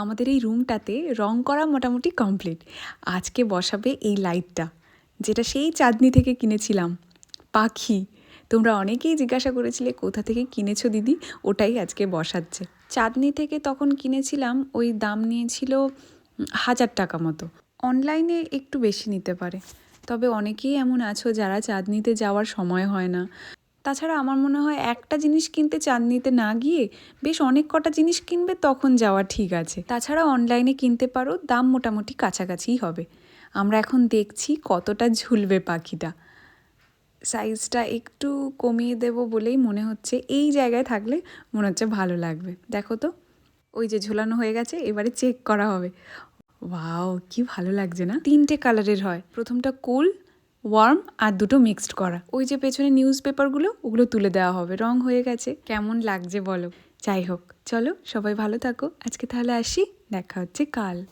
আমাদের এই রুমটাতে রং করা মোটামুটি কমপ্লিট। আজকে বসাবে এই লাইটটা, যেটা সেই চাঁদনি থেকে কিনেছিলাম। পাখি, তোমরা অনেকেই জিজ্ঞাসা করেছিলে কোথা থেকে কিনেছো দিদি? ওটাই আজকে বসাচ্ছে। চাঁদনি থেকে তখন কিনেছিলাম, ওই দাম নিয়েছিল হাজার টাকা মতো। অনলাইনে একটু বেশি নিতে পারে। তবে অনেকেই এমন আছো যারা চাঁদনিতে যাওয়ার সময় হয় না। তাছাড়া আমার মনে হয় একটা জিনিস কিনতে চাঁদনিতে না গিয়ে বেশ অনেক কটা জিনিস কিনবে তখন যাওয়া ঠিক আছে। তাছাড়া অনলাইনে কিনতে পারো, দাম মোটামুটি কাছাকাছিই হবে। আমরা এখন দেখছি কতটা ঝুলবে পাখিটা। সাইজটা একটু কমিয়ে দেব বলেই মনে হচ্ছে, এই জায়গায় থাকলে মনে হচ্ছে ভালো লাগবে। দেখো তো, ওই যে ঝুলানো হয়ে গেছে, এবারে চেক করা হবে। ওয়াও, কি ভালো লাগছে না? তিনটে কালারের হয়। প্রথমটা কুল ওয়ার্ম আর দুটো মিক্সড করা। ওই যে পেছনে নিউজ পেপারগুলো ওগুলো তুলে দেওয়া হবে। রং হয়ে গেছে। কেমন লাগছে বলো? যাই হোক, চলো সবাই ভালো থাকো। আজকে তাহলে আসি। দেখা হচ্ছে কাল।